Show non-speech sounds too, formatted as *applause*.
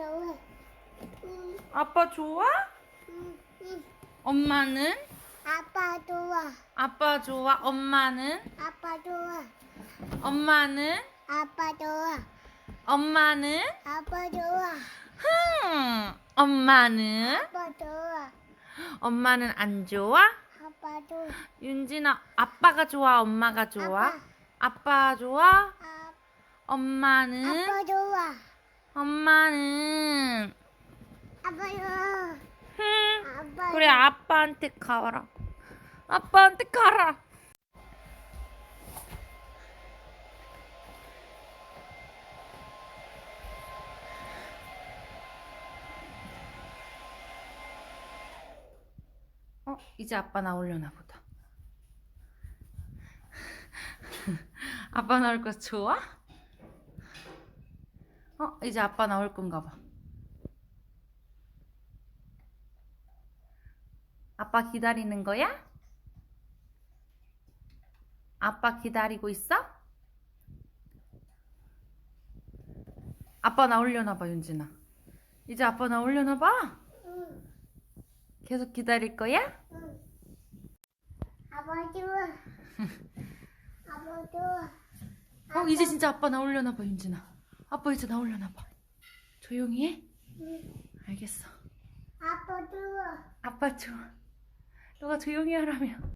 좋아. 응, 아빠 좋아? 응, 응. 엄마는? 아빠 좋아. 아빠 좋아? 엄마는? 아빠 좋아. 엄마는? 아빠 좋아. 엄마는? 아빠 좋아. 흥! 엄마는? 아빠 좋아. 엄마는 안 좋아? 아빠 좋아. 윤진아, 아빠가 좋아? 엄마가 좋아? 아빠. 아빠 좋아? 아, 엄마는? 아빠 좋아. 엄마는? 아빠 좋아. 흥! 아빠 그래, 아빠한테 가라. 아빠한테 가라. 어, 이제 아빠 나오려나 보다. *laughs* 아빠 나올 거 좋아? 어, 이제 아빠 나올 건가 봐. 아빠 기다리는 거야? 아빠 기다리고 있어? 아빠 나오려나 봐, 윤진아. 이제 아빠 나오려나 봐. 응, 계속 기다릴 거야? 응. 아빠 좋아. *laughs* 어, 이제 진짜 아빠 나오려나 봐, 윤진아. 아빠 이제 나오려나 봐. 조용히 해? 응. 알겠어. 아빠 좋아. 아빠 좋아. 너가 조용히 하라며.